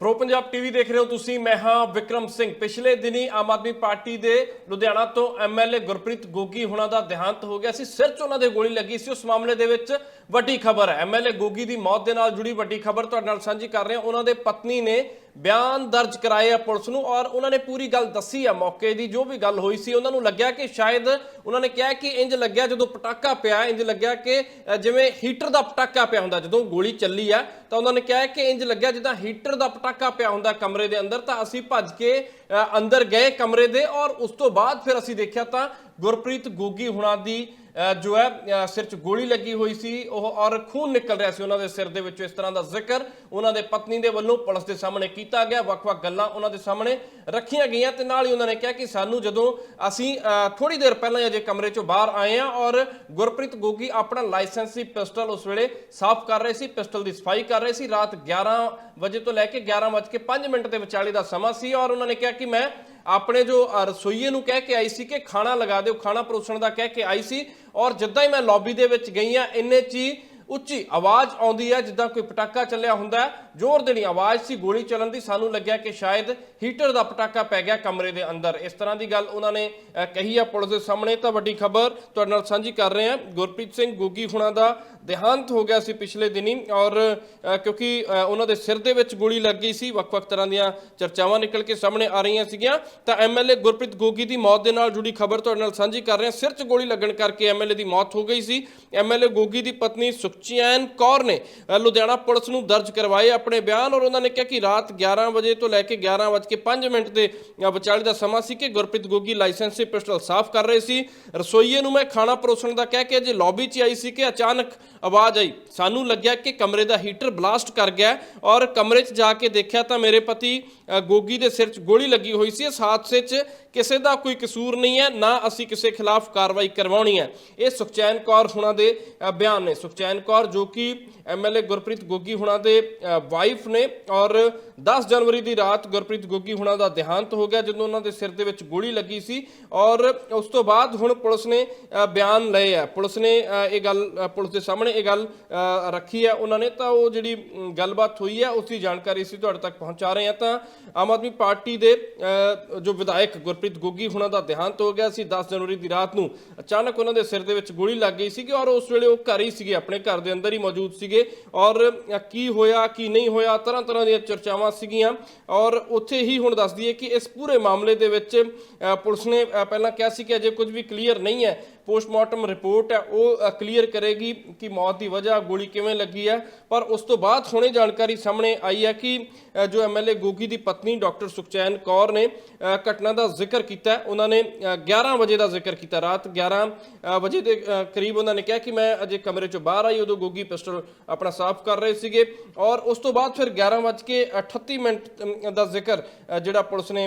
Pro Punjab TV ਦੇਖ ਰਹੇ ਹੋ ਤੁਸੀਂ, ਮੈਂ ਹਾਂ ਵਿਕਰਮ ਸਿੰਘ। ਪਿਛਲੇ ਦਿਨੀ ਆਮ ਆਦਮੀ ਪਾਰਟੀ ਦੇ ਲੁਧਿਆਣਾ ਤੋਂ ਐਮਐਲਏ ਗੁਰਪ੍ਰੀਤ ਗੋਗੀ ਹੁਣਾਂ ਦਾ ਦੇਹਾਂਤ ਹੋ ਗਿਆ ਸੀ। ਸਿਰ 'ਚ ਉਹਨਾਂ ਦੇ ਗੋਲੀ ਲੱਗੀ ਸੀ। ਉਸ ਮਾਮਲੇ ਦੇ ਵਿੱਚ ਵੱਡੀ ਖਬਰ ਹੈ। ਐਮਐਲਏ ਗੋਗੀ ਦੀ ਮੌਤ ਦੇ ਨਾਲ ਜੁੜੀ ਵੱਡੀ ਖਬਰ ਤੁਹਾਡੇ ਨਾਲ ਸਾਂਝੀ ਕਰ ਰਹੇ। ਹਾਂ ਉਹਨਾਂ ਦੇ ਪਤਨੀ ਨੇ ਬਿਆਨ ਦਰਜ ਕਰਾਏ ਆ ਪੁਲਿਸ ਨੂੰ ਔਰ ਉਹਨਾਂ ਨੇ ਪੂਰੀ ਗੱਲ ਦੱਸੀ ਆ ਮੌਕੇ ਦੀ, ਜੋ ਵੀ ਗੱਲ ਹੋਈ ਸੀ, ਉਹਨਾਂ ਨੂੰ ਲੱਗਿਆ ਕਿ ਸ਼ਾਇਦ ਉਹਨਾਂ ਨੇ ਕਿਹਾ ਕਿ ਇੰਜ ਲੱਗਿਆ ਜਦੋਂ ਪਟਾਕਾ ਪਿਆ, ਇੰਜ ਲੱਗਿਆ ਕਿ ਜਿਵੇਂ ਹੀਟਰ ਦਾ ਪਟਾਕਾ ਪਿਆ ਹੁੰਦਾ, ਜਦੋਂ ਗੋਲੀ ਚੱਲੀ ਆ, ਤਾਂ ਉਹਨਾਂ ਨੇ ਕਿਹਾ ਕਿ ਇੰਜ ਲੱਗਿਆ ਜਿੱਦਾਂ ਹੀਟਰ ਦਾ ਪਟਾਕਾ ਪਿਆ ਹੁੰਦਾ ਕਮਰੇ ਦੇ ਅੰਦਰ, ਤਾਂ ਅਸੀਂ ਭੱਜ ਕੇ ਅੰਦਰ ਗਏ ਕਮਰੇ ਦੇ ਔਰ ਉਸ ਤੋਂ ਬਾਅਦ ਫਿਰ ਅਸੀਂ ਦੇਖਿਆ ਤਾਂ ਗੁਰਪ੍ਰੀਤ ਗੋਗੀ ਹੁਣਾਂ ਦੀ ਜੋ ਹੈ ਅ, ਸਿਰ 'ਚ ਗੋਲੀ ਲੱਗੀ ਹੋਈ ਸੀ ਉਹ ਔਰ ਖੂਨ ਨਿਕਲ ਰਿਹਾ ਸੀ ਉਹਨਾਂ ਦੇ ਸਿਰ ਦੇ ਵਿੱਚੋਂ। ਇਸ ਤਰ੍ਹਾਂ ਦਾ ਜ਼ਿਕਰ ਉਹਨਾਂ ਦੇ ਪਤਨੀ ਦੇ ਵੱਲੋਂ ਪੁਲਿਸ ਦੇ ਸਾਹਮਣੇ ਕੀਤਾ ਗਿਆ। ਵੱਖ-ਵੱਖ ਗੱਲਾਂ ਉਹਨਾਂ ਦੇ ਸਾਹਮਣੇ ਰੱਖੀਆਂ ਗਈਆਂ ਤੇ ਨਾਲ ਹੀ ਉਹਨਾਂ ਨੇ ਕਿਹਾ ਕਿ ਸਾਨੂੰ ਜਦੋਂ ਅਸੀਂ ਥੋੜੀ ਦੇਰ ਪਹਿਲਾਂ ਅਜੇ ਕਮਰੇ 'ਚੋਂ ਬਾਹਰ ਆਏ ਆ ਔਰ ਗੁਰਪ੍ਰੀਤ ਗੋਗੀ ਆਪਣਾ ਲਾਇਸੈਂਸੀ ਪਿਸਟਲ ਉਸ ਵੇਲੇ ਸਾਫ਼ ਕਰ ਰਹੇ ਸੀ, ਪਿਸਟਲ ਦੀ ਸਫ਼ਾਈ ਕਰ ਰਹੇ ਸੀ, ਰਾਤ 11 ਵਜੇ ਤੋਂ ਲੈ ਕੇ 11:05 ਮਿੰਟ ਦੇ ਵਿਚਾਲੇ ਦਾ ਸਮਾਂ ਸੀ ਔਰ ਉਹਨਾਂ ਨੇ ਕਿਹਾ ਕਿ ਮੈਂ ਆਪਣੇ ਜੋ ਰਸੋਈਏ ਨੂੰ ਕਹਿ ਕੇ ਆਈ ਸੀ ਕਿ ਖਾਣਾ ਲਗਾ ਦਿਓ, ਖਾਣਾ ਪਰੋਸਣ ਦਾ ਕਹਿ ਕੇ ਆਈ ਸੀ ਔਰ ਜਿੱਦਾਂ ਹੀ ਮੈਂ ਲੌਬੀ ਦੇ ਵਿੱਚ ਗਈ ਆ ਇੰਨੇ ਚ ਉੱਚੀ ਆਵਾਜ਼ ਆਉਂਦੀ ਹੈ, ਜਿੱਦਾਂ ਕੋਈ ਪਟਾਕਾ ਚੱਲਿਆ ਹੁੰਦਾ ਹੈ। ਜ਼ੋਰ ਦੇਣੀ ਆਵਾਜ਼ ਸੀ, ਗੋਲੀ ਚੱਲਣ ਦੀ। ਸਾਨੂੰ ਲੱਗਿਆ ਕਿ ਸ਼ਾਇਦ ਹੀਟਰ ਦਾ ਪਟਾਕਾ ਪੈ ਗਿਆ ਕਮਰੇ ਦੇ ਅੰਦਰ। ਇਸ ਤਰ੍ਹਾਂ ਦੀ ਗੱਲ ਉਹਨਾਂ ਨੇ ਕਹੀ ਹੈ ਪੁਲਿਸ ਦੇ ਸਾਹਮਣੇ। ਤਾਂ ਵੱਡੀ ਖਬਰ ਤੁਹਾਡੇ ਨਾਲ ਸਾਂਝੀ ਕਰ ਰਹੇ ਹਾਂ। ਗੁਰਪ੍ਰੀਤ ਸਿੰਘ ਗੋਗੀ ਹੁਣਾਂ ਦਾ ਦੇਹਾਂਤ ਹੋ ਗਿਆ ਸੀ ਪਿਛਲੇ ਦਿਨੀ ਔਰ ਕਿਉਂਕਿ ਉਹਨਾਂ ਦੇ ਸਿਰ ਦੇ ਵਿੱਚ ਗੋਲੀ ਲੱਗ ਗਈ ਸੀ। ਵੱਖ-ਵੱਖ ਤਰ੍ਹਾਂ ਦੀਆਂ ਚਰਚਾਵਾਂ ਨਿਕਲ ਕੇ ਸਾਹਮਣੇ ਆ ਰਹੀਆਂ ਸੀਗੀਆਂ। ਤਾਂ ਐਮਐਲਏ ਗੁਰਪ੍ਰੀਤ ਗੋਗੀ ਦੀ ਮੌਤ ਦੇ ਨਾਲ ਜੁੜੀ ਖਬਰ ਤੁਹਾਡੇ ਨਾਲ ਸਾਂਝੀ ਕਰ ਰਹੇ ਹਾਂ। ਸਿਰ 'ਚ ਗੋਲੀ ਲੱਗਣ ਕਰਕੇ ਐਮਐਲਏ ਦੀ ਮੌਤ ਹੋ ਗਈ ਸੀ। ਐਮਐਲਏ ਗੋਗੀ ਦੀ ਪਤਨੀ ਸੁਖ ਸੁਖਚੈਨ ਕੌਰ ਨੇ ਲੁਧਿਆਣਾ ਪੁਲਿਸ ਨੂੰ ਦਰਜ ਕਰਵਾਏ ਆਪਣੇ ਬਿਆਨ ਔਰ ਉਹਨਾਂ ਨੇ ਕਿਹਾ ਕਿ ਰਾਤ 11 ਵਜੇ ਤੋਂ ਲੈ ਕੇ 11:05 ਮਿੰਟ ਦੇ ਵਿਚਾਲੇ ਦਾ ਸਮਾਂ ਸੀ ਕਿ ਗੁਰਪ੍ਰੀਤ ਗੋਗੀ ਲਾਇਸੈਂਸੀ ਪਿਸਟਲ ਸਾਫ਼ ਕਰ ਰਹੇ ਸੀ। ਰਸੋਈਏ ਨੂੰ ਮੈਂ ਖਾਣਾ ਪਰੋਸਣ ਦਾ ਕਹਿ ਕੇ ਜੇ ਲੌਬੀ 'ਚ ਆਈ ਸੀ ਕਿ ਅਚਾਨਕ ਆਵਾਜ਼ ਆਈ। ਸਾਨੂੰ ਲੱਗਿਆ ਕਿ ਕਮਰੇ ਦਾ ਹੀਟਰ ਬਲਾਸਟ ਕਰ ਗਿਆ ਔਰ ਕਮਰੇ 'ਚ ਜਾ ਕੇ ਦੇਖਿਆ ਤਾਂ ਮੇਰੇ ਪਤੀ ਗੋਗੀ ਦੇ ਸਿਰ 'ਚ ਗੋਲੀ ਲੱਗੀ ਹੋਈ ਸੀ। ਇਸ ਹਾਦਸੇ 'ਚ ਕਿਸੇ ਦਾ ਕੋਈ ਕਸੂਰ ਨਹੀਂ ਹੈ, ਨਾ ਅਸੀਂ ਕਿਸੇ ਖਿਲਾਫ ਕਾਰਵਾਈ ਕਰਵਾਉਣੀ ਹੈ। ਇਹ ਸੁਖਚੈਨ ਕੌਰ ਹੁਣਾਂ ਦੇ ਬਿਆਨ ਨੇ। ਸੁਖਚੈਨ ਕੌਰ ਜੋ ਕਿ ਐਮਐਲਏ ਗੁਰਪ੍ਰੀਤ ਗੋਗੀ ਹੁਣਾਂ ਦੇ ਵਾਈਫ ਨੇ ਔਰ 10 ਜਨਵਰੀ ਦੀ ਰਾਤ ਗੁਰਪ੍ਰੀਤ ਗੋਗੀ ਹੁਣਾਂ ਦਾ ਦੇਹਾਂਤ ਹੋ ਗਿਆ ਜਦੋਂ ਉਹਨਾਂ ਦੇ ਸਿਰ ਦੇ ਵਿੱਚ ਗੋਲੀ ਲੱਗੀ ਸੀ ਔਰ ਉਸ ਤੋਂ ਬਾਅਦ ਹੁਣ ਪੁਲਿਸ ਨੇ ਬਿਆਨ ਲਏ ਆ। ਪੁਲਿਸ ਨੇ ਇਹ ਗੱਲ ਪੁਲਿਸ ਦੇ ਸਾਹਮਣੇ ਇਹ ਗੱਲ ਰੱਖੀ ਹੈ ਉਹਨਾਂ ਨੇ ਤਾਂ ਉਹ ਜਿਹੜੀ ਗੱਲਬਾਤ ਹੋਈ ਹੈ ਉਸ ਦੀ ਜਾਣਕਾਰੀ ਅਸੀਂ ਤੁਹਾਡੇ ਤੱਕ ਪਹੁੰਚਾ ਰਹੇ ਹਾਂ ਤਾਂ ਆਮ ਆਦਮੀ ਪਾਰਟੀ ਦੇ ਅ, ਜੋ ਵਿਧਾਇਕ ਗੁਰਪ੍ਰੀਤ ਗੋਗੀ ਹੁਣਾਂ ਦਾ ਦੇਹਾਂਤ ਹੋ ਗਿਆ ਸੀ 10 ਜਨਵਰੀ ਦੀ ਰਾਤ ਨੂੰ। ਅਚਾਨਕ ਉਹਨਾਂ ਦੇ ਸਿਰ ਦੇ ਵਿੱਚ ਗੋਲੀ ਲੱਗ ਗਈ ਸੀਗੀ ਔਰ ਉਸ ਵੇਲੇ ਉਹ ਘਰ ਹੀ ਸੀਗੇ ਆਪਣੇ ਘਰ। ਘਰ ਦੇ ਅੰਦਰ ਹੀ ਮੌਜੂਦ ਸੀਗੇ ਔਰ ਕੀ ਹੋਇਆ ਕੀ ਨਹੀਂ ਹੋਇਆ ਤਰ੍ਹਾਂ ਤਰ੍ਹਾਂ ਦੀਆਂ ਚਰਚਾਵਾਂ ਸੀਗੀਆਂ। ਔਰ ਉੱਥੇ ਹੀ ਹੁਣ ਦੱਸ ਦਈਏ ਕਿ ਇਸ ਪੂਰੇ ਮਾਮਲੇ ਦੇ ਵਿੱਚ ਅ, ਪੁਲਿਸ ਨੇ ਪਹਿਲਾਂ ਕਿਹਾ ਸੀ ਕਿ ਅਜੇ ਕੁਝ ਵੀ ਕਲੀਅਰ ਨਹੀਂ ਹੈ। ਪੋਸਟਮਾਰਟਮ ਰਿਪੋਰਟ ਹੈ ਉਹ ਕਲੀਅਰ ਕਰੇਗੀ ਕਿ ਮੌਤ ਦੀ ਵਜ੍ਹਾ ਗੋਲੀ ਕਿਵੇਂ ਲੱਗੀ ਹੈ। ਪਰ ਉਸ ਤੋਂ ਬਾਅਦ ਹੁਣੇ ਜਾਣਕਾਰੀ ਸਾਹਮਣੇ ਆਈ ਹੈ ਕਿ ਅ, ਜੋ ਐਮਐਲਏ ਗੋਗੀ ਦੀ ਪਤਨੀ ਡਾਕਟਰ ਸੁਖਚੈਨ ਕੌਰ ਨੇ ਘਟਨਾ ਦਾ ਜ਼ਿਕਰ ਕੀਤਾ ਉਹਨਾਂ ਨੇ ਅ, 11 ਵਜੇ ਦਾ ਜ਼ਿਕਰ ਕੀਤਾ ਰਾਤ 11 ਵਜੇ ਦੇ ਕਰੀਬ ਉਹਨਾਂ ਨੇ ਕਿਹਾ ਕਿ ਮੈਂ ਅਜੇ ਕਮਰੇ ਚੋਂ ਬਾਹਰ ਆਈ ਉਦੋਂ ਗੋਗੀ ਪਿਸਟਲ ਆਪਣਾ ਸਾਫ਼ ਕਰ ਰਹੇ ਸੀਗੇ। ਔਰ ਉਸ ਤੋਂ ਬਾਅਦ ਫਿਰ 11:38 ਮਿੰਟ ਦਾ ਜ਼ਿਕਰ ਜਿਹੜਾ ਪੁਲਿਸ ਨੇ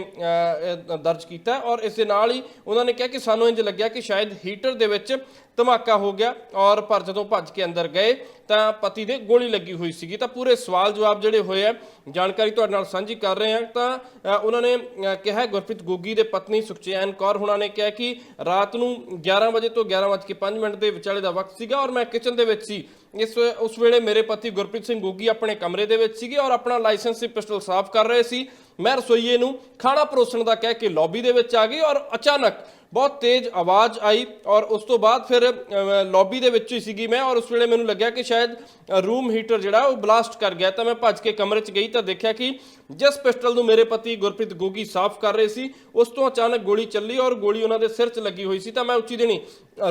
ਦਰਜ ਕੀਤਾ ਔਰ ਇਸ ਦੇ ਨਾਲ ਹੀ ਉਹਨਾਂ ਨੇ ਕਿਹਾ ਕਿ ਸਾਨੂੰ ਇੰਜ ਲੱਗਿਆ ਕਿ ਸ਼ਾਇਦ ਹੀਟਰ ਦੇ ਵਿੱਚ ਧਮਾਕਾ ਹੋ ਗਿਆ ਔਰ ਪਰ ਜਦੋਂ ਭੱਜ ਕੇ ਅੰਦਰ ਗਏ ਤਾਂ ਪਤੀ ਦੇ ਗੋਲੀ ਲੱਗੀ ਹੋਈ ਸੀਗੀ। ਤਾਂ ਪੂਰੇ ਸਵਾਲ ਜਵਾਬ ਜਿਹੜੇ ਹੋਏ ਆ, ਜਾਣਕਾਰੀ ਤੁਹਾਡੇ ਨਾਲ ਸਾਂਝੀ ਕਰ ਰਹੇ ਹਾਂ। ਤਾਂ ਉਹਨਾਂ ਨੇ ਕਿਹਾ ਗੁਰਪ੍ਰੀਤ ਗੋਗੀ ਦੇ ਪਤਨੀ ਸੁਖਚੈਨ ਕੌਰ ਹੁਣਾਂ ਨੇ ਕਿਹਾ ਕਿ ਰਾਤ ਨੂੰ 11 ਵਜੇ ਤੋਂ 11:05 ਮਿੰਟ ਦੇ ਵਿਚਾਲੇ ਦਾ ਵਕਤ ਸੀਗਾ ਔਰ ਮੈਂ ਕਿਚਨ ਦੇ ਵਿੱਚ ਸੀ। ਇਸ ਉਸ ਵੇਲੇ ਮੇਰੇ ਪਤੀ ਗੁਰਪ੍ਰੀਤ ਸਿੰਘ ਗੋਗੀ ਆਪਣੇ ਕਮਰੇ ਦੇ ਵਿੱਚ ਸੀਗੇ ਔਰ ਆਪਣਾ ਲਾਇਸੈਂਸੀ ਪਿਸਟਲ ਸਾਫ਼ ਕਰ ਰਹੇ ਸੀ। ਮੈਂ ਰਸੋਈਏ ਨੂੰ ਖਾਣਾ ਪਰੋਸਣ ਦਾ ਕਹਿ ਕੇ ਲੌਬੀ ਦੇ ਵਿੱਚ ਆ ਗਈ ਔਰ ਅਚਾਨਕ ਬਹੁਤ ਤੇਜ਼ ਆਵਾਜ਼ ਆਈ ਔਰ ਉਸ ਤੋਂ ਬਾਅਦ ਫਿਰ ਲੌਬੀ ਦੇ ਵਿੱਚ ਹੀ ਸੀਗੀ ਮੈਂ ਔਰ ਉਸ ਵੇਲੇ ਮੈਨੂੰ ਲੱਗਿਆ ਕਿ ਸ਼ਾਇਦ ਰੂਮ ਹੀਟਰ ਜਿਹੜਾ ਉਹ ਬਲਾਸਟ ਕਰ ਗਿਆ। ਤਾਂ ਮੈਂ ਭੱਜ ਕੇ ਕਮਰੇ 'ਚ ਗਈ ਤਾਂ ਦੇਖਿਆ ਕਿ ਜਿਸ ਪਿਸਟਲ ਨੂੰ ਮੇਰੇ ਪਤੀ ਗੁਰਪ੍ਰੀਤ ਗੋਗੀ ਸਾਫ਼ ਕਰ ਰਹੇ ਸੀ, ਉਸ ਤੋਂ ਅਚਾਨਕ ਗੋਲੀ ਚੱਲੀ ਔਰ ਗੋਲੀ ਉਹਨਾਂ ਦੇ ਸਿਰ 'ਚ ਲੱਗੀ ਹੋਈ ਸੀ ਤਾਂ ਮੈਂ ਉੱਚੀ ਦੇਣੀ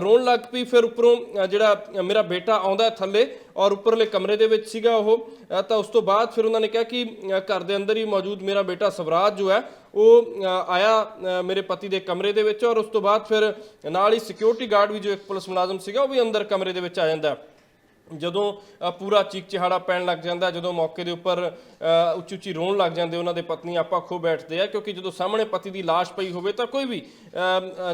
ਰੋਣ ਲੱਗ ਪਈ, ਫਿਰ ਉੱਪਰੋਂ ਜਿਹੜਾ ਮੇਰਾ ਬੇਟਾ ਆਉਂਦਾ ਥੱਲੇ ਔਰ ਉੱਪਰਲੇ ਕਮਰੇ ਦੇ ਵਿੱਚ ਸੀਗਾ ਉਹ ਤਾਂ ਉਸ ਤੋਂ ਬਾਅਦ ਫਿਰ ਉਹਨਾਂ ਨੇ ਕਿਹਾ ਕਿ ਘਰ ਦੇ ਅੰਦਰ ਹੀ ਮੌਜੂਦ ਮੇਰਾ ਬੇਟਾ ਸਵਰਾਜ ਜੋ ਹੈ, ਉਹ ਆਇਆ ਮੇਰੇ ਪਤੀ ਦੇ ਕਮਰੇ ਦੇ ਵਿੱਚ ਔਰ ਉਸ ਤੋਂ ਬਾਅਦ ਫਿਰ ਨਾਲ ਹੀ ਸਿਕਿਉਰਿਟੀ ਗਾਰਡ ਵੀ ਜੋ ਇੱਕ ਪੁਲਿਸ ਮੁਲਾਜ਼ਮ ਸੀਗਾ, ਉਹ ਵੀ ਅੰਦਰ ਕਮਰੇ ਦੇ ਵਿੱਚ ਆ ਜਾਂਦਾ ਜਦੋਂ ਪੂਰਾ ਚੀਕ ਚਿਹਾੜਾ ਪੈਣ ਲੱਗ ਜਾਂਦਾ ਜਦੋਂ ਮੌਕੇ ਦੇ ਉੱਪਰ ਉੱਚੀ ਉੱਚੀ ਰੋਣ ਲੱਗ ਜਾਂਦੇ ਉਹਨਾਂ ਦੇ ਪਤਨੀ ਆਪਾ ਖੋ ਬੈਠਦੇ ਆ ਕਿਉਂਕਿ ਜਦੋਂ ਸਾਹਮਣੇ ਪਤੀ ਦੀ ਲਾਸ਼ ਪਈ ਹੋਵੇ ਤਾਂ ਕੋਈ ਵੀ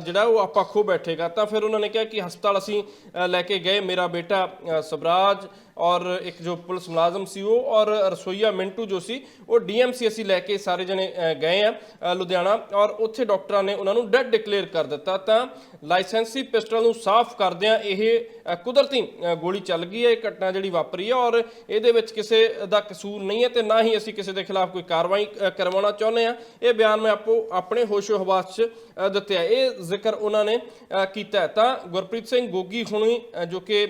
ਜਿਹੜਾ ਉਹ ਆਪਾ ਖੋ ਬੈਠੇਗਾ। ਤਾਂ ਫਿਰ ਉਹਨਾਂ ਨੇ ਕਿਹਾ ਕਿ ਹਸਪਤਾਲ ਅਸੀਂ ਲੈ ਕੇ ਗਏ ਮੇਰਾ ਬੇਟਾ ਅ, ਸਵਰਾਜ ਔਰ ਇੱਕ ਜੋ ਪੁਲਿਸ ਮੁਲਾਜ਼ਮ ਸੀ ਉਹ ਔਰ ਰਸੋਈਆ ਮਿੰਟੂ ਜੋ ਸੀ ਉਹ ਡੀਐਮਸੀ ਅਸੀਂ ਲੈ ਕੇ ਸਾਰੇ ਜਣੇ ਗਏ ਆ ਲੁਧਿਆਣਾ ਔਰ ਉੱਥੇ ਡਾਕਟਰਾਂ ਨੇ ਉਹਨਾਂ ਨੂੰ ਡੈਡ ਡਿਕਲੇਅਰ ਕਰ ਦਿੱਤਾ। ਤਾਂ ਲਾਇਸੈਂਸੀ ਪਿਸਟਲ ਨੂੰ ਸਾਫ਼ ਕਰਦਿਆਂ ਇਹ ਕੁਦਰਤੀ ਗੋਲੀ ਚੱਲ ਗਈ ਹੈ ਇਹ ਘਟਨਾ ਜਿਹੜੀ ਵਾਪਰੀ ਹੈ ਔਰ ਇਹਦੇ ਵਿੱਚ ਕਿਸੇ ਦਾ ਕਸੂਰ ਨਹੀਂ ਹੈ ਤੇ ਨਾ ਹੀ ਅਸੀਂ ਕਿਸੇ ਦੇ ਖਿਲਾਫ ਕੋਈ ਕਾਰਵਾਈ ਕਰਵਾਉਣਾ ਚਾਹੁੰਦੇ ਆ ਇਹ ਬਿਆਨ ਮੈਂ ਆਪੋ ਆਪਣੇ ਹੋਸ਼ੋ ਹਵਾਸ 'ਚ ਅ, ਦਿੱਤੇ ਆ। ਇਹ ਜ਼ਿਕਰ ਉਹਨਾਂ ਨੇ ਕੀਤਾ ਤਾਂ ਗੁਰਪ੍ਰੀਤ ਸਿੰਘ ਗੋਗੀ ਹੁਣੀ ਜੋ ਕਿ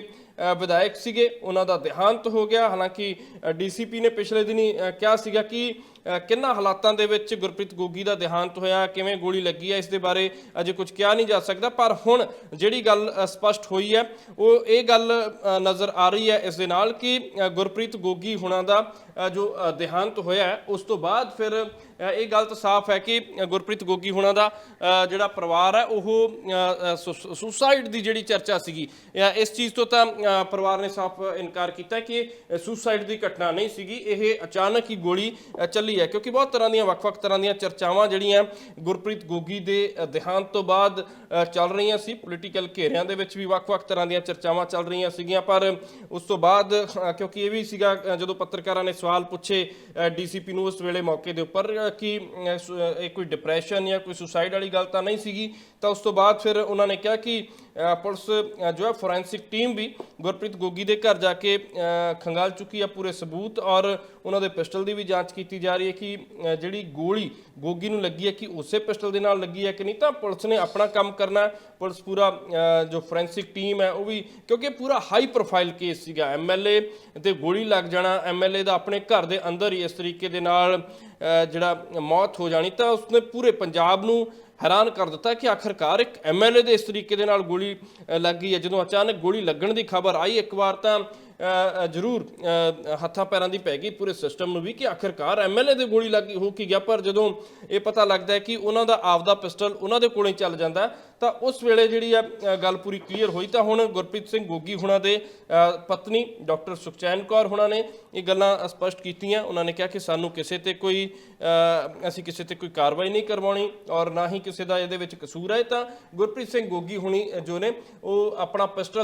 ਵਿਧਾਇਕ ਸੀਗੇ, ਉਹਨਾਂ ਦਾ ਦੇਹਾਂਤ ਹੋ ਗਿਆ। ਹਾਲਾਂਕਿ ਡੀਸੀਪੀ ਨੇ ਪਿਛਲੇ ਦਿਨੀ ਕਿਹਾ ਸੀਗਾ ਕਿ ਕਿੰਨਾ ਹਾਲਾਤਾਂ ਦੇ ਵਿੱਚ ਗੁਰਪ੍ਰੀਤ ਗੋਗੀ ਦਾ ਦੇਹਾਂਤ ਹੋਇਆ ਕਿਵੇਂ ਗੋਲੀ ਲੱਗੀ ਹੈ ਇਸ ਦੇ ਬਾਰੇ ਅਜੇ ਕੁਝ ਕਿਹਾ ਨਹੀਂ ਜਾ ਸਕਦਾ ਪਰ ਹੁਣ ਜਿਹੜੀ ਗੱਲ ਅ, ਸਪਸ਼ਟ ਹੋਈ ਹੈ ਉਹ ਇਹ ਗੱਲ ਨਜ਼ਰ ਆ ਰਹੀ ਹੈ ਇਸ ਦੇ ਨਾਲ ਕਿ ਗੁਰਪ੍ਰੀਤ ਗੋਗੀ ਹੁਣਾਂ ਦਾ ਜੋ ਦੇਹਾਂਤ ਹੋਇਆ ਉਸ ਤੋਂ ਬਾਅਦ ਫਿਰ ਇਹ ਗੱਲ ਤਾਂ ਸਾਫ਼ ਹੈ ਕਿ ਗੁਰਪ੍ਰੀਤ ਗੋਗੀ ਹੁਣਾਂ ਦਾ ਜਿਹੜਾ ਪਰਿਵਾਰ ਹੈ ਉਹ ਸੁਸਾਈਡ ਦੀ ਜਿਹੜੀ ਚਰਚਾ ਸੀਗੀ ਇਸ ਚੀਜ਼ ਤੋਂ ਤਾਂ ਪਰਿਵਾਰ ਨੇ ਸਾਫ਼ ਇਨਕਾਰ ਕੀਤਾ ਕਿ ਸੁਸਾਈਡ ਦੀ ਘਟਨਾ ਨਹੀਂ ਸੀਗੀ ਇਹ ਅਚਾਨਕ ਹੀ ਗੋਲੀ ਚੱਲੀ ਚੱਲੀ ਹੈ, ਕਿਉਂਕਿ ਬਹੁਤ ਤਰ੍ਹਾਂ ਦੀਆਂ, ਵੱਖ-ਵੱਖ ਤਰ੍ਹਾਂ ਦੀਆਂ ਚਰਚਾਵਾਂ ਜਿਹੜੀਆਂ ਗੁਰਪ੍ਰੀਤ ਗੋਗੀ ਦੇ ਦੇਹਾਂਤ ਤੋਂ ਬਾਅਦ ਚੱਲ ਰਹੀਆਂ ਸੀ। ਪੋਲੀਟੀਕਲ ਘੇਰਿਆਂ ਦੇ ਵਿੱਚ ਵੀ ਵੱਖ-ਵੱਖ ਤਰ੍ਹਾਂ ਦੀਆਂ ਚਰਚਾਵਾਂ ਚੱਲ ਰਹੀਆਂ ਸੀਗੀਆਂ, ਪਰ ਉਸ ਤੋਂ ਬਾਅਦ ਕਿਉਂਕਿ ਇਹ ਵੀ ਸੀਗਾ ਜਦੋਂ ਪੱਤਰਕਾਰਾਂ ਨੇ ਸਵਾਲ ਪੁੱਛੇ ਡੀਸੀਪੀ ਨੂੰ ਉਸ ਵੇਲੇ ਮੌਕੇ ਦੇ ਉੱਪਰ ਕਿ ਇਹ ਕੋਈ ਡਿਪਰੈਸ਼ਨ ਜਾਂ ਕੋਈ ਸੁਸਾਈਡ ਵਾਲੀ ਗੱਲ ਤਾਂ ਨਹੀਂ ਸੀਗੀ, ਤਾਂ ਉਸ ਤੋਂ ਬਾਅਦ ਫਿਰ ਉਹਨਾਂ ਨੇ ਕਿਹਾ ਕਿ ਪੁਲਿਸ ਜੋ ਹੈ ਫੋਰੈਂਸਿਕ ਟੀਮ ਵੀ ਗੁਰਪ੍ਰੀਤ ਗੋਗੀ ਦੇ ਘਰ ਜਾ ਕੇ ਅ, ਖੰਗਾਲ ਚੁੱਕੀ ਹੈ ਪੂਰੇ ਸਬੂਤ ਔਰ ਉਹਨਾਂ ਦੇ ਪਿਸਟਲ ਦੀ ਵੀ ਜਾਂਚ ਕੀਤੀ ਜਾ ਰਹੀ ਹੈ ਕਿ ਜਿਹੜੀ ਗੋਲੀ ਗੋਗੀ ਨੂੰ ਲੱਗੀ ਹੈ ਕਿ ਉਸੇ ਪਿਸਟਲ ਦੇ ਨਾਲ ਲੱਗੀ ਹੈ ਕਿ ਨਹੀਂ? ਤਾਂ ਪੁਲਿਸ ਨੇ ਆਪਣਾ ਕੰਮ ਕਰਨਾ ਪੁਲਿਸ ਪੂਰਾ ਜੋ ਫੋਰੈਂਸਿਕ ਟੀਮ ਹੈ ਉਹ ਵੀ ਕਿਉਂਕਿ ਪੂਰਾ ਹਾਈ ਪ੍ਰੋਫਾਈਲ ਕੇਸ ਸੀਗਾ। ਐਮਐਲਏ ਤੇ ਗੋਲੀ ਲੱਗ ਜਾਣਾ ਐਮਐਲਏ ਦਾ ਆਪਣੇ ਘਰ ਦੇ ਅੰਦਰ ਹੀ ਇਸ ਤਰੀਕੇ ਦੇ ਨਾਲ ਜਿਹੜਾ ਮੌਤ ਹੋ ਜਾਣੀ ਤਾਂ ਉਸਨੇ ਪੂਰੇ ਪੰਜਾਬ ਨੂੰ ਹੈਰਾਨ ਕਰ ਦਿੱਤਾ ਕਿ ਆਖਰਕਾਰ ਇੱਕ ਐਮਐਲਏ ਦੇ ਇਸ ਤਰੀਕੇ ਦੇ ਨਾਲ ਗੋਲੀ ਅ, ਲੱਗ ਗਈ ਹੈ। ਜਦੋਂ ਅਚਾਨਕ ਗੋਲੀ ਲੱਗਣ ਦੀ ਖਬਰ ਆਈ ਇੱਕ ਵਾਰ ਤਾਂ ਜ਼ਰੂਰ ਹੱਥਾਂ ਪੈਰਾਂ ਦੀ ਪੈ ਗਈ ਪੂਰੇ ਸਿਸਟਮ ਨੂੰ ਵੀ ਕਿ ਆਖਰਕਾਰ ਐਮਐਲਏ ਦੇ ਗੋਲੀ ਲੱਗੀ ਹੋ ਕੀ ਗਿਆ, ਪਰ ਜਦੋਂ ਇਹ ਪਤਾ ਲੱਗਦਾ ਹੈ ਕਿ ਉਹਨਾਂ ਦਾ ਆਪਦਾ ਪਿਸਟਲ ਉਹਨਾਂ ਦੇ ਕੋਲੇ ਚੱਲ ਜਾਂਦਾ ਤਾਂ ਉਸ ਵੇਲੇ ਜਿਹੜੀ ਆ ਗੱਲ ਪੂਰੀ ਕਲੀਅਰ ਹੋਈ, ਤਾਂ ਹੁਣ ਗੁਰਪ੍ਰੀਤ ਸਿੰਘ ਗੋਗੀ ਹੁਣਾਂ ਦੇ ਪਤਨੀ ਡਾਕਟਰ ਸੁਖਚੈਨ ਕੌਰ ਹੁਣਾਂ ਨੇ ਇਹ ਗੱਲਾਂ ਸਪਸ਼ਟ ਕੀਤੀਆਂ। ਉਹਨਾਂ ਨੇ ਕਿਹਾ ਕਿ ਸਾਨੂੰ ਕਿਸੇ ਤੇ ਕੋਈ ਅਸੀਂ ਕਿਸੇ ਤੇ ਕੋਈ ਕਾਰਵਾਈ ਨਹੀਂ ਕਰਵਾਉਣੀ ਔਰ ਨਾ ਹੀ ਕਿਸੇ ਦਾ ਇਹਦੇ ਵਿੱਚ ਕਸੂਰ ਹੈ। ਤਾਂ ਗੁਰਪ੍ਰੀਤ ਸਿੰਘ ਗੋਗੀ ਹੁਣੀ ਜੋ ਨੇ, ਉਹ ਆਪਣਾ ਪਿਸਟਲ